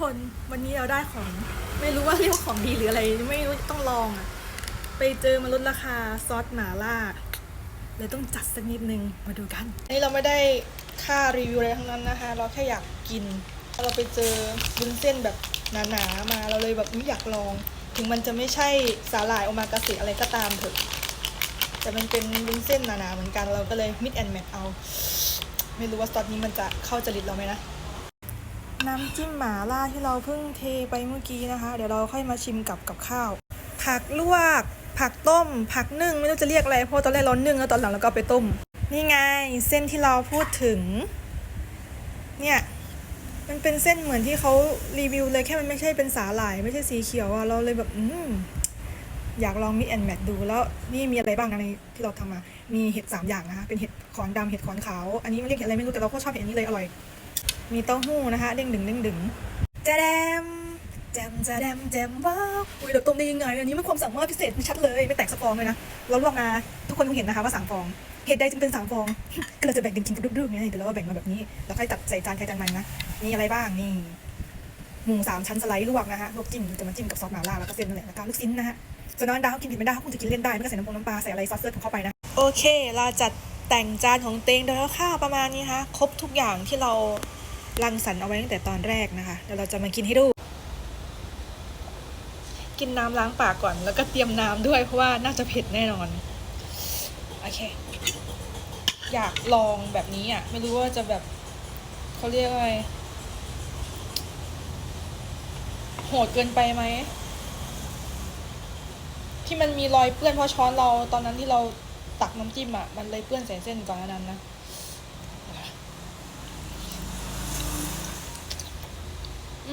คนวันนี้เราได้ของไม่รู้ว่าเรียกว่าของดีหรืออะไรไม่รู้ต้องลองอะไปเจอมาลดราคาซอสหมาล่าเลยต้องจัดสักนิดนึงมาดูกันอันนี้เราไม่ได้ค่ารีวิวอะไรทั้งนั้นนะคะ เราแค่อยากกินเราไปเจอวุ้นเส้นแบบหนาๆมาเราเลยแบบอยากลอง ถึงมันจะไม่ใช่สาหร่ายโอมากาเสะอะไรก็ตามเถอะแต่มันเป็นวุ้นเส้นหนาๆเหมือนกันเราก็เลยมิดแอนด์แมทเอา ไม่รู้ว่าซอสนี้มันจะเข้าจริตเราไหมนะ น้ำจิ้มหมาล่าที่เราเพิ่งเทไปเมื่อกี้นะคะ เดี๋ยวเราค่อยมาชิมกับกับข้าว ผักลวก ผักต้ม ผักนึ่งไม่รู้จะเรียกอะไรเพราะตอนแรกเรานึ่งแล้วตอนหลังเราก็ไปต้ม นี่ไงเส้นที่เราพูดถึง เนี่ยมันเป็นเส้นเหมือนที่เขารีวิวเลยแค่มันไม่ใช่เป็นสาหร่าย ไม่ใช่สีเขียวอะเราเลยแบบอืมอยากลองมิแอนแมทดูแล้วนี่มีอะไรบ้างในที่เราทำมา มีเห็ดสามอย่างนะคะเป็นเห็ดขอนดำเห็ดขอนขาว อันนี้มันเรียกเห็ดอะไรไม่รู้แต่เราก็ชอบเห็ดอันนี้เลยอร่อย มีเต้าหู้นะคะเด้งดึงเด้งดึงแจแดมแจมแจแดมแจมว้าวอุ้ยเราต้มได้ยังไงอันนี้มันความสามารถพิเศษชัดเลยไม่แตกสกฟองเลยนะเราลวกมาทุกคนคงเห็นนะคะว่าสามฟองเหตุใดจึงเป็นสามฟองก็เราจะแบ่งกันกินกับดื้อๆไงเดี๋ยวเราก็แบ่งมาแบบนี้แล้วค่อยตัดใส่จานใครจานมันนะมีอะไรบ้างนี่หมูสามชั้นสไลด์ลวกนะคะลวกจิ้มจะมาจิ้มกับซอสหม่าล่าแล้วก็เส้นนั่นแหละแล้วก็ลูกชิ้นนะฮะส่วนน้องดาวกินผ็ดไม่ได้เขาคงจะกินเล่นได้ไม่ต้องใส่น้ำปงน้ำปลาใส่อะไรซอสเซอร์ของเข้าไปนะโอเค เราจัดแต่งจานของเตงโดยคร่าวๆประมาณนี้นะคะครบทุกอย่างที่เรา รังสรรค์เอาไว้ตั้งแต่ตอนแรกนะคะเดี๋ยวเราจะมากินให้ดู กินน้ำล้างปากก่อน แล้วก็เตรียมน้ำด้วยเพราะว่าน่าจะเผ็ดแน่นอน โอเค อยากลองแบบนี้อะ ไม่รู้ว่าจะแบบเขาเรียกว่าอะไรโหดเกินไปไหมที่มันมีรอยเปื้อนเพราะช้อนเราตอนนั้นที่เราตักน้ำจิ้มอะ มันเลยเปื้อนใส่เส้นก่อนนานั้นนะ อืม ก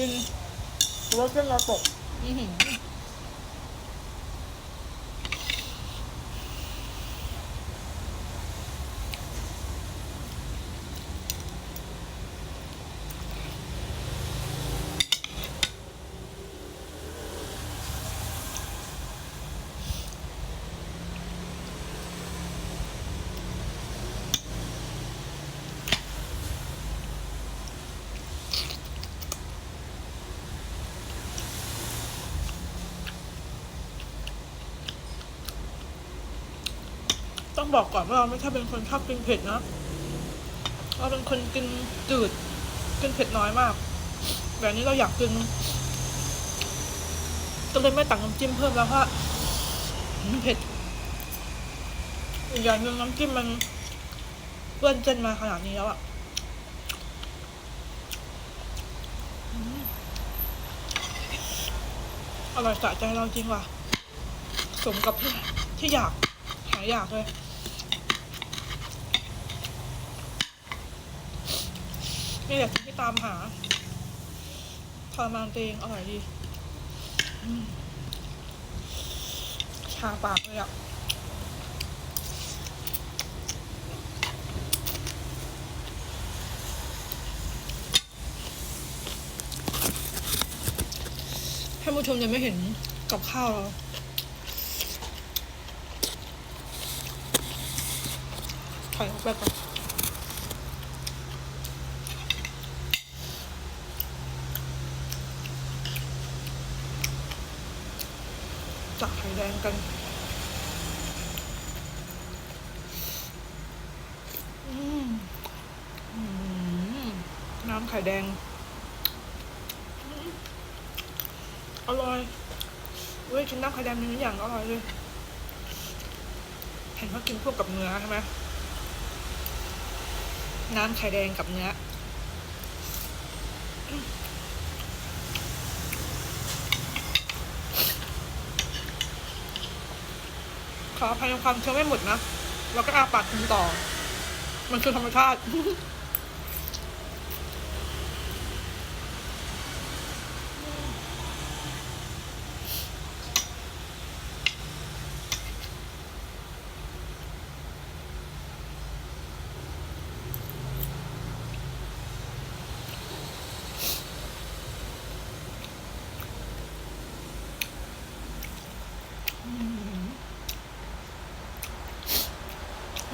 ินหรือว่าเส้นเราตก อือหือ ต้องบอกก่อนว่าเราไม่ใช่เป็นคนชอบกินเผ็ดนะเราเป็นคนกินจืดกินเผ็ดน้อยมากแบบนี้เราอยากกินก็เลยไม่ตักน้ำจิ้มเพิ่มแล้วเพราะเผ็ดอีกอย่างหนึ่งน้ำจิ้มมันเปื้อนเส้นมาขนาดนี้แล้วอะอืมอร่อยสะใจเราจริงว่ะ สมกับที่ที่อยาก หายอยากเลย นี่แหละที่ตามหาทรมานตัวเองอร่อยดีชาปากเลยอะท่านผู้ชมยังไม่เห็นกับข้าวเราถอยออกไปก่อนจักไข่ แดงกันน้ำไข่แดง อร่อยเว้ยกินน้ำไข่แดงมีทุกอย่างอร่อยเลยเห็นว่ากินพวกกับเนื้อใช่ไหมน้ำไข่แดงกับเนื้อ ขออภัยในความเชื่อไม่หมดนะ แล้วก็อาปากกินต่อ มันคือธรรมชาติ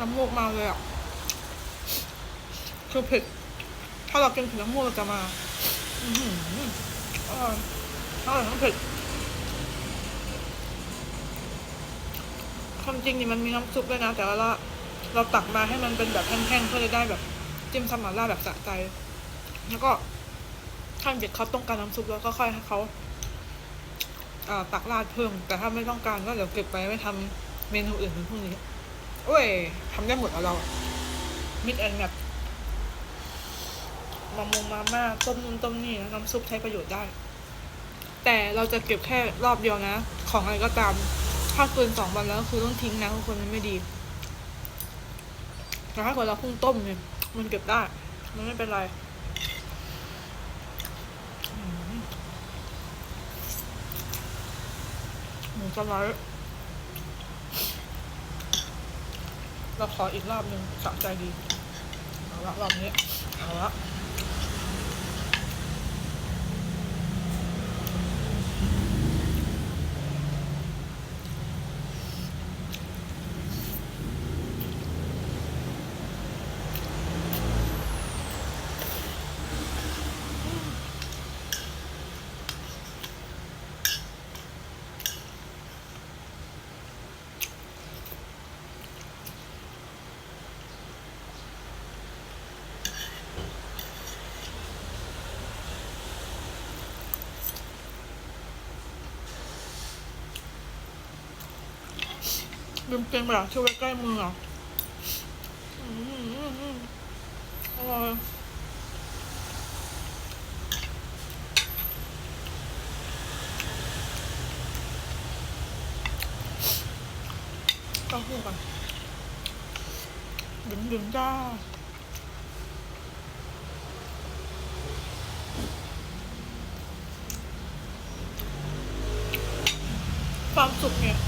น้ำมูกมาเลยอะคือเผ็ด ถ้าเรากินเผ็ดน้ำมูกเราจะมาอืออร่อยอร่อยทั้งเผ็ดความจริงนี่มันมีน้ำซุปด้วยนะ แต่ว่าเราเราตักมาให้มันเป็นแบบแห้งๆเพื่อจะได้แบบจิ้มซัมาร่าแบบสะใจ แล้วก็ถ้าเด็กเขาต้องการน้ำซุปแล้วก็ค่อยให้เขาตักราดเพิ่ม แต่ถ้าไม่ต้องการก็เดี๋ยวเก็บไปไว้ทำเมนูอื่นในพรุ่งนี้ โอ้ยทำได้หมดแล้วเรามิดแอนแบบมามงมาม่าต้มนู่นต้มนี่นะน้ำซุปใช้ประโยชน์ได้ แต่เราจะเก็บแค่รอบเดียวนะ ของอะไรก็ตาม ถ้าเกินสองวันแล้วคือต้องทิ้งนะทุกคนมันไม่ดีแต่ถ้าเกิดเราเพุ่งต้มเนี่ยมันเก็บได้ มันไม่เป็นไรหมูสไลด์ เราขออีกรอบหนึ่งสะใจดีเอาละรอบนี้เอาละ ลืมเกมไปหรอช่วยไว้ใกล้มือหรออืมอืมอืมอร่อยต้าหู้ก่อนดึงดึงๆจ้าความสุขเนี่ย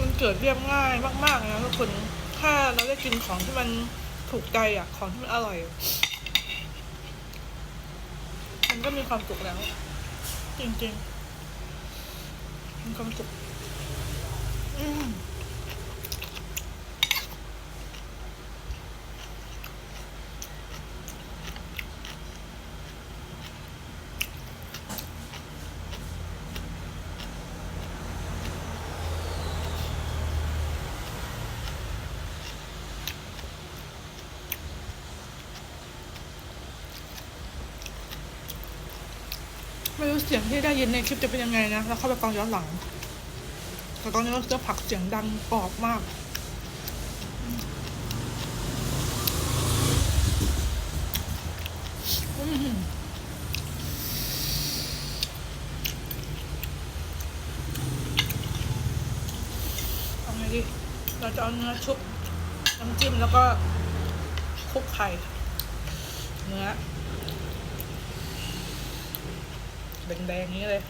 มันเกิดเรียบง่ายมากๆนะทุกคน ถ้าเราได้กินของที่มันถูกใจอะ ของที่มันอร่อย มันก็มีความสุขแล้ว จริงๆมีความสุข อืม ไม่รู้เสียงที่ได้ยินในคลิปจะเป็นยังไงนะ แล้วเข้าไปฟังย้อนหลัง แต่ตอนนี้เราจะผักเสียงดังกรอบมากอืมเอาไงดีเราจะเอาเนื้อชุบน้ำจิ้มแล้วก็คลุกไข่เนื้อ แดงๆนี้เลย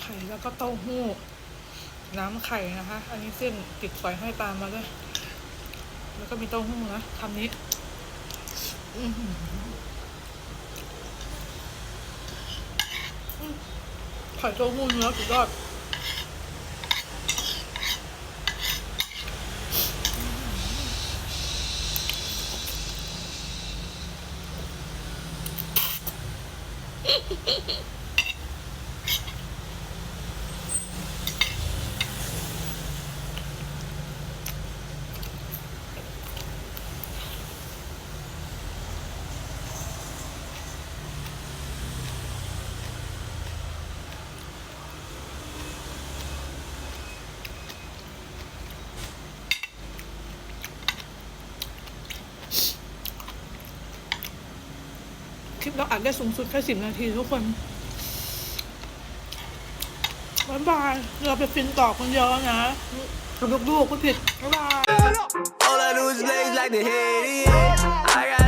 ไข่แล้วก็เต้าหู้ น้ำไข่นะคะ อันนี้เส้นติดสอยให้ตามมาด้วย แล้วก็มีเต้าหู้นะคำนี้ไข่เต้าหู้เนื้อสุดยอด hehehehe คลิปเราอัดได้สูงสุดแค่สิบนาทีทุกคนบายบายเราไปฟินต่อคนเดียวแล้วนะกับลูกๆก็ผิดบ๊ายบาย